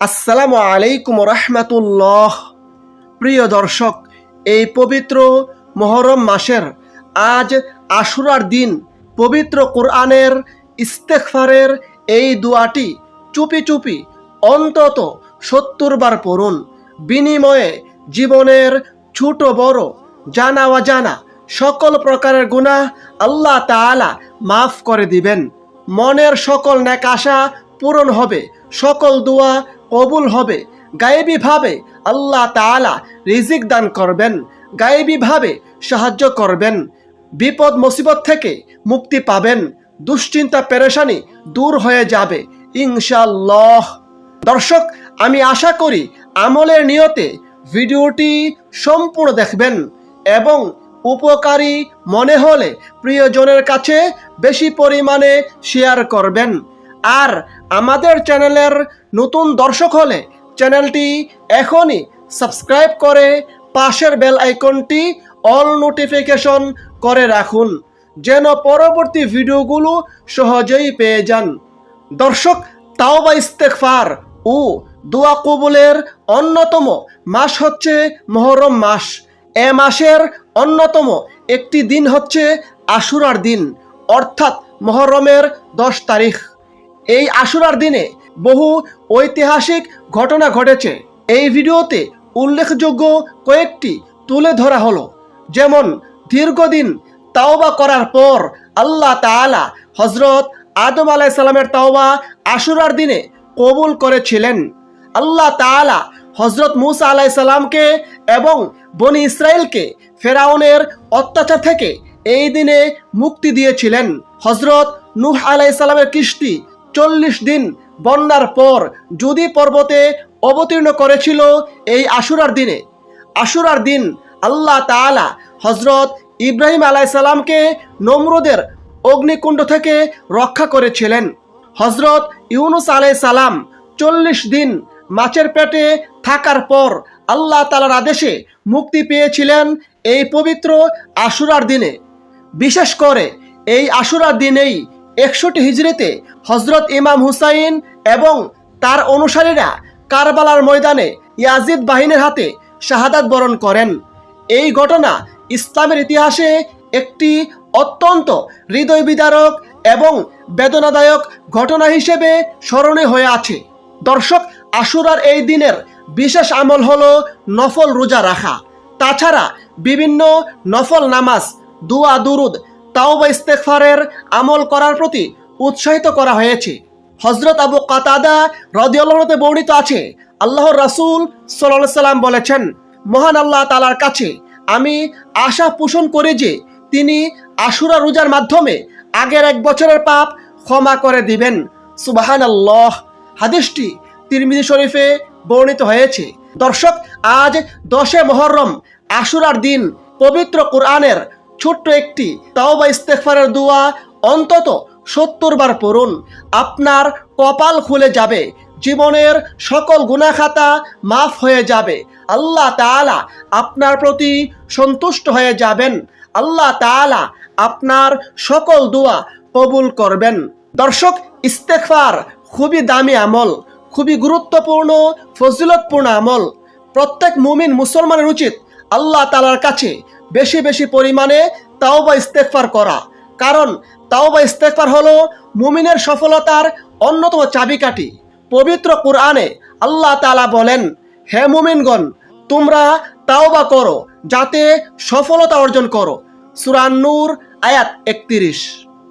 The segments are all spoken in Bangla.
আসসালামু আলাইকুম রহমতুল্লাহ। প্রিয় দর্শক, এই পবিত্র মহরম মাসের আজ আশুরার দিন পবিত্র কোরআনের ইস্তেকফারের এই দুয়াটি চুপি চুপি অন্তত সত্তর বার পড়ুন। বিনিময়ে জীবনের ছোট বড় জানা অজানা সকল প্রকারের গুনাহ আল্লাহ তাআলা মাফ করে দিবেন। মনের সকল ন্যাক আশা পূরণ হবে। সকল দোয়া কবুল হবে গায়েবীভাবে আল্লাহ তাআলা রিজিক দান করবেন গায়েবীভাবে সাহায্য করবেন, বিপদ, মুসিবত থেকে মুক্তি পাবেন, দুশ্চিন্তা, পেরেশানি দূর হয়ে যাবে ইনশাল্লাহ দর্শক, আমি আশা করি আমলের নিয়তে ভিডিওটি সম্পূর্ণ দেখবেন এবং উপকারী মনে হলে প্রিয়জনের কাছে বেশি পরিমাণে শেয়ার করবেন। আর আমাদের চ্যানেলের নতুন দর্শক হলে চ্যানেলটি এখনই সাবস্ক্রাইব করে পাশের বেল আইকনটি অল নোটিফিকেশন করে রাখুন, যেন পরবর্তী ভিডিওগুলো সহজেই পেয়ে যান। দর্শক তাওবা ইস্তেকফার ও দোয়া কবুলের অন্যতম মাস হচ্ছে মহরম মাস। এ মাসের অন্যতম একটি দিন হচ্ছে আশুরার দিন, অর্থাৎ মহরমের দশ তারিখ। এই আশুরার দিনে বহু ঐতিহাসিক ঘটনা ঘটেছে। এই ভিডিওতে উল্লেখযোগ্য কয়েকটি তুলে ধরা হলো। যেমন, দীর্ঘদিন তাওবা করার পর আল্লাহ তাআলা হজরত আদম আলাহ সালামের তাওবা আশুরার দিনে কবুল করেছিলেন। আল্লাহ তাআলা হজরত মুসা আলাহ সালামকে এবং বনি ইসরায়েলকে ফেরাউনের অত্যাচার থেকে এই দিনে মুক্তি দিয়েছিলেন। হজরত নুহ আলাহ সালামের কিস্তি চল্লিশ দিন বন্যার পর যদি পর্বতে অবতীর্ণ করেছিল এই আশুরার দিনে। আশুরার দিন আল্লাহ তাআলা হজরত ইব্রাহিম আলাইসাল্লামকে নমরুদের অগ্নিকুণ্ড থেকে রক্ষা করেছিলেন। হজরত ইউনুস আলাই সালাম চল্লিশ দিন মাছের পেটে থাকার পর আল্লাহ তালার আদেশে মুক্তি পেয়েছিলেন এই পবিত্র আশুরার দিনে। বিশেষ করে এই আশুরার দিনেই একশোটি হিজড়িতে হজরত ইমাম হুসাইন এবং তার অনুসারীরা কারবালার ময়দানে ইয়াজিদ বাহিনীর হাতে শাহাদাত বরণ করেন। এই ঘটনা ইসলামের ইতিহাসে একটি অত্যন্ত হৃদয় বিদারক এবং বেদনাদায়ক ঘটনা হিসেবে স্মরণীয় হয়ে আছে। দর্শক, আশুরার এই দিনের বিশেষ আমল হল নফল রোজা রাখা। তাছাড়া বিভিন্ন নফল নামাজ, দুয়া, দুরুদ তাওবা ইস্তেকফারের আমল করার প্রতি উৎসাহিত করা হয়েছে। হজরত আবু কাতাদা রদিয়াল্লাহতে বর্ণিত আছে, আল্লাহর রাসূল সাল্লাল্লাহু সাল্লাম বলেছেন, মহান আল্লাহ তালার কাছে আমি আশা পোষণ করি যে তিনি আশুরা রোজার মাধ্যমে আগের এক বছরের পাপ ক্ষমা করে দিবেন। সুবাহান আল্লাহ হাদিসটি তিরমিজি শরীফে বর্ণিত হয়েছে, দর্শক, আজ দশে মহরম আশুরার দিন পবিত্র কোরআনের ছোট্ট একটি তাও বা ইস্তেকফারের দোয়া অন্তত সত্তর বার পড়ুন। আপনার কপাল খুলে যাবে, জীবনের সকল গুনাখাতা মাফ হয়ে যাবে। আল্লাহ তাআলা আপনার প্রতি সন্তুষ্ট হয়ে যাবেন। আল্লাহ তাআলা আপনার সকল দোয়া কবুল করবেন। দর্শক ইস্তেকফার খুবই দামি আমল, খুবই গুরুত্বপূর্ণ, ফজিলতপূর্ণ আমল। প্রত্যেক মুমিন মুসলমানের উচিত আল্লাহ তালার কাছে বেশি বেশি পরিমাণে তাও বা ইস্তেকফার করা। কারণ তাও বা ইস্তেকফার হলো মুমিনের সফলতার অন্যতম চাবিকাঠি। পবিত্র কোরআনে আল্লাহ তালা বলেন, হে মুমিনগণ, তোমরা তাওবা করো যাতে সফলতা অর্জন করো। সুরান্নুর আয়াত একত্রিশ।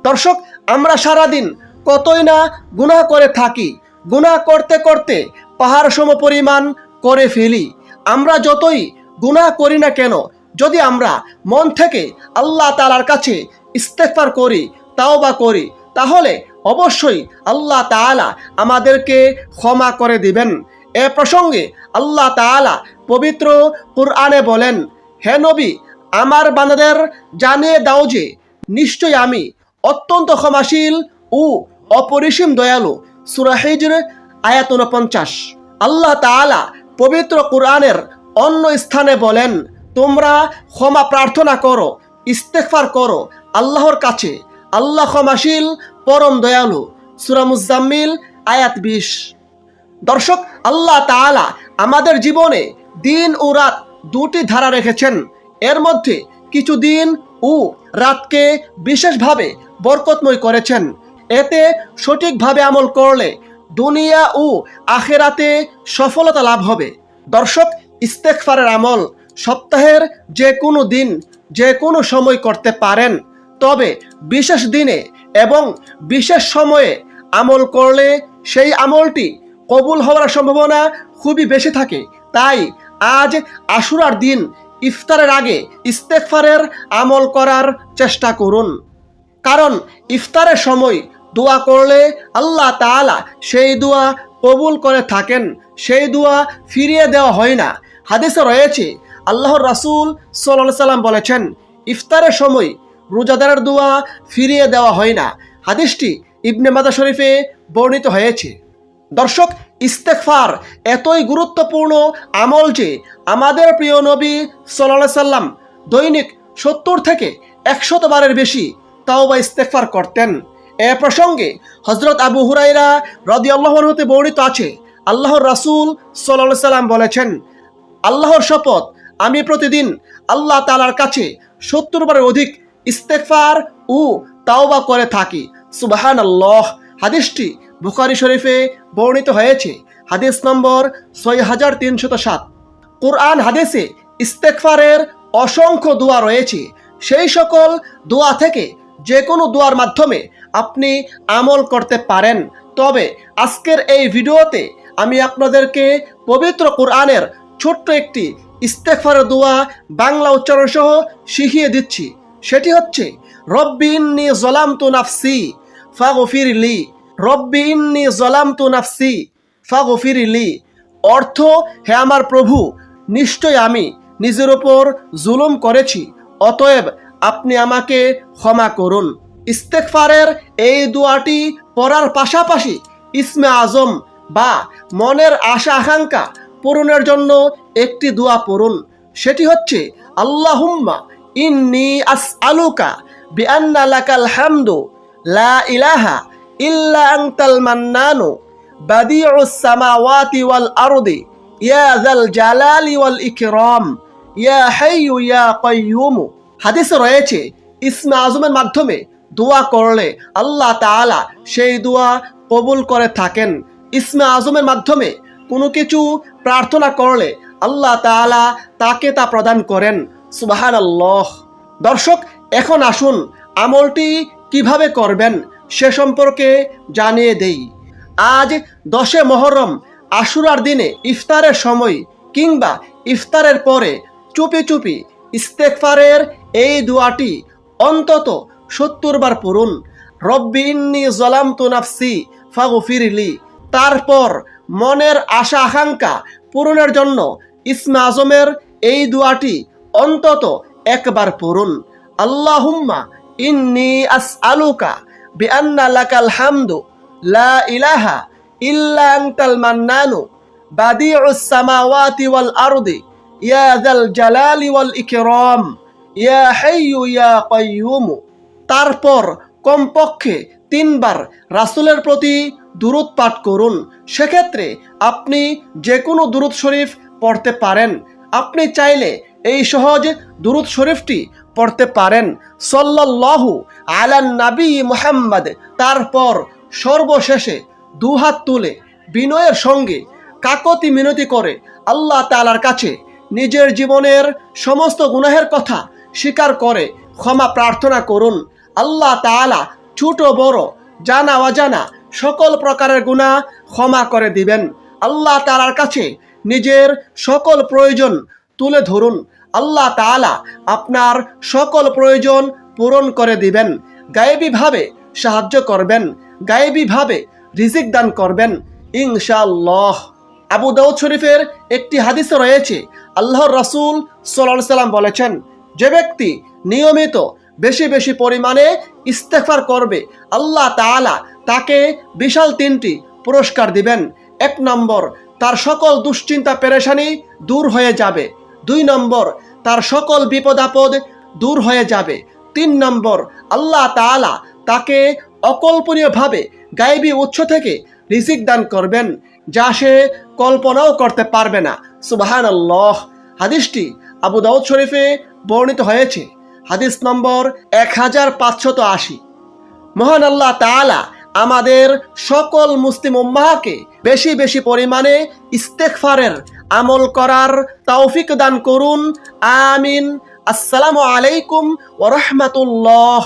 দর্শক, আমরা সারাদিন কতই না গুনাহ করে থাকি, গুনাহ করতে করতে পাহাড় সম পরিমাণ করে ফেলি। আমরা যতই গুনাহ করি না কেন? যদি আমরা মন থেকে আল্লাহ তালার কাছে ইস্তেফার করি তাও বা করি, তাহলে অবশ্যই আল্লাহ তাআলা আমাদেরকে ক্ষমা করে দিবেন। এ প্রসঙ্গে আল্লাহ তাআলা পবিত্র কুরআনে বলেন, হে নবী, আমার বানাদের জানিয়ে দাও যে নিশ্চয় আমি অত্যন্ত ক্ষমাশীল ও অপরিসীম দয়ালু। সূরা হিজর, আয়াত উনপঞ্চাশ আল্লাহ তাআলা পবিত্র কোরআনের অন্য স্থানে বলেন, তোমরা ক্ষমা প্রার্থনা করো ইস্তেকফার করো আল্লাহর কাছে। আল্লাহ ক্ষমাশীল, পরম দয়ালু। সূরা মুজাম্মিল, আয়াত বিশ। দর্শক, আল্লাহ তাআলা আমাদের জীবনে দিন ও রাত দুটি ধারা রেখেছেন। এর মধ্যে কিছু দিন ও রাতকে বিশেষভাবে বরকতময় করেছেন। এতে সঠিকভাবে আমল করলে দুনিয়া ও আখেরাতে সফলতা লাভ হবে। দর্শক ইস্তেকফারের আমল সপ্তাহের যে কোনো দিন যে কোনো সময় করতে পারেন। তবে বিশেষ দিনে এবং বিশেষ সময়ে আমল করলে সেই আমলটি কবুল হওয়ার সম্ভাবনা খুবই বেশি থাকে। তাই আজ আশুরার দিন ইফতারের আগে ইস্তেকফারের আমল করার চেষ্টা করুন। কারণ ইফতারের সময় দোয়া করলে আল্লাহ তাআলা সেই দোয়া কবুল করে থাকেন। সেই দোয়া ফিরিয়ে দেওয়া হয় না। হাদিসে রয়েছে, আল্লাহর রাসূল সাল্লাল্লাহু সাল্লাম বলেছেন, ইফতারের সময় রোজাদারের দোয়া ফিরিয়ে দেওয়া হয় না। হাদিসটি ইবনে মাদা শরীফে বর্ণিত হয়েছে। দর্শক ইস্তেকফার এতই গুরুত্বপূর্ণ আমল যে আমাদের প্রিয় নবী সাল্লাহ সাল্লাম দৈনিক সত্তর থেকে একশত বারের বেশি তাও বা ইস্তেকফার করতেন। এ প্রসঙ্গে হজরত আবু হুরাইরা রদি আল্লাহর হতে বর্ণিত আছে, আল্লাহর রাসূল সাল্লাহ সাল্লাম বলেছেন আল্লাহর শপথ। আমি প্রতিদিন আল্লাহ তালার কাছে সত্তর বারের অধিক ইস্তেকফার ও তাওবা করে থাকি। সুবাহান আল্লাহ হাদিসটি বুখারি শরীফে বর্ণিত হয়েছে। হাদিস নম্বর ছয় হাজার তিনশত সাত। কোরআন হাদিসে ইস্তেকফারের অসংখ্য দোয়া রয়েছে। সেই সকল দোয়া থেকে যে কোনো দোয়ার মাধ্যমে আপনি আমল করতে পারেন। তবে আজকের এই ভিডিওতে আমি আপনাদেরকে পবিত্র কোরআনের ছোট্ট একটি ইস্তেকফারের দোয়া বাংলা উচ্চারণ সহ শিখিয়ে দিচ্ছি। সেটি হচ্ছে, রব্বি ইন্নি জলামতু নাফসি ফাগফির লি। রব্বি ইন্নি জলামতু নাফসি ফাগফির লি। অর্থ, হে আমার প্রভু, নিশ্চয় আমি নিজের ওপর জুলুম করেছি, অতএব আপনি আমাকে ক্ষমা করুন। ইস্তেকফারের এই দোয়াটি পড়ার পাশাপাশি ইসমে আজম বা মনের আশা আকাঙ্ক্ষা পূরণের জন্য একটি দোয়া পড়ুন। সেটি হচ্ছে, আল্লাহুম্মা ইন্নি আস আলুকা বিআন্না লাকাল হামদু, লা ইলাহা ইল্লা আনতাল মান্নানু, বাদিউস সামাওয়াতি ওয়াল আরদি, ইয়া যাল জালালি ওয়াল ইকরাম, ইয়া হাইয়ু ইয়া কাইয়ুম। হাদিসে রয়েছে, ইসমে আজমের মাধ্যমে দোয়া করলে আল্লাহ তাআলা সেই দোয়া কবুল করে থাকেন। ইসমে আজমের মাধ্যমে কোনো কিছু প্রার্থনা করলে আল্লাহ তাআলা তাকে তা প্রদান করেন। সুবাহান আল্লাহ দর্শক, এখন আসুন আমলটি কীভাবে করবেন সে সম্পর্কে জানিয়ে দেই। আজ দশে মহরম, আশুরার দিনে ইফতারের সময় কিংবা ইফতারের পরে চুপি চুপি ইস্তেকফারের এই দোয়াটি অন্তত সত্তর বার পড়ুন। রব্বি ইন্নি জলাম তু নাফসি ফাগফিরলি। তারপর মনের আশা আকাঙ্ক্ষা পূরণের জন্য ইসমা আজমের এই দোয়াটি অন্তত একবার পড়ুন। আল্লাহুম্মা ইন্নি আস আলুকা বিআন্না লাকাল হামদু, লা ইলাহা ইল্লা আনতাল মান্নানু বাদিউস সামাওয়াতি ওয়াল আরদি, ইয়া যাল জালালি ওয়াল ইকরাম, ইয়া হাইয়ু ইয়া কাইয়ুম। তারপর কমপক্ষে তিনবার রাসূলের প্রতি দুরুদ পাঠ করুন। সেক্ষেত্রে আপনি যে কোনো দুরুদ শরীফ পড়তে পারেন। আপনি চাইলে এই সহজ দুরুদ শরীফটি পড়তে পারেন। সল্লাল্লাহু আলান নাবী মুহাম্মদ। তারপর সর্বশেষে দুহাত তুলে বিনয়ের সঙ্গে কাকতি মিনতি করে আল্লাহ তালার কাছে নিজের জীবনের সমস্ত গুনাহের কথা স্বীকার করে ক্ষমা প্রার্থনা করুন। আল্লাহ তাআলা ছোট বড়, জানা অজানা, সকল প্রকারের গুনাহ ক্ষমা করে দিবেন। আল্লাহ তাআলার কাছে নিজের সকল প্রয়োজন তুলে ধরুন। আল্লাহ তাআলা আপনার সকল প্রয়োজন পূরণ করে দিবেন। গায়েবীভাবে সাহায্য করবেন। গায়েবীভাবে রিজিক দান করবেন। ইনশাআল্লাহ। আবু দাউদ শরীফের একটি হাদিসে রয়েছে, আল্লাহর রাসূল সাল্লাম বলেছেন, যে ব্যক্তি নিয়মিত বেশি বেশি পরিমাণে ইস্তেফার করবে। আল্লাহ তাআলা তাকে বিশাল তিনটি পুরস্কার দিবেন। এক নম্বর, তার সকল দুশ্চিন্তা, পেরেশানি দূর হয়ে যাবে। দুই নম্বর, তার সকল বিপদ আপদ দূর হয়ে যাবে। তিন নম্বর, আল্লাহ তাআলা তাকে অকল্পনীয়ভাবে গায়েবী উৎস থেকে রিজিক দান করবেন, যা সে কল্পনাও করতে পারবে না। সুবাহান আল্লাহ হাদিসটি আবু দাউদ শরীফে বর্ণিত হয়েছে। হাদিস নম্বর এক হাজার পাঁচশত আশি। মহান আল্লাহ তালা আমাদের সকল মুসলিম উম্মাহকে বেশি বেশি পরিমাণে ইস্তেকফারের আমল করার তৌফিক দান করুন। আমিন। আসসালামু আলাইকুম ওয়া রাহমাতুল্লাহ।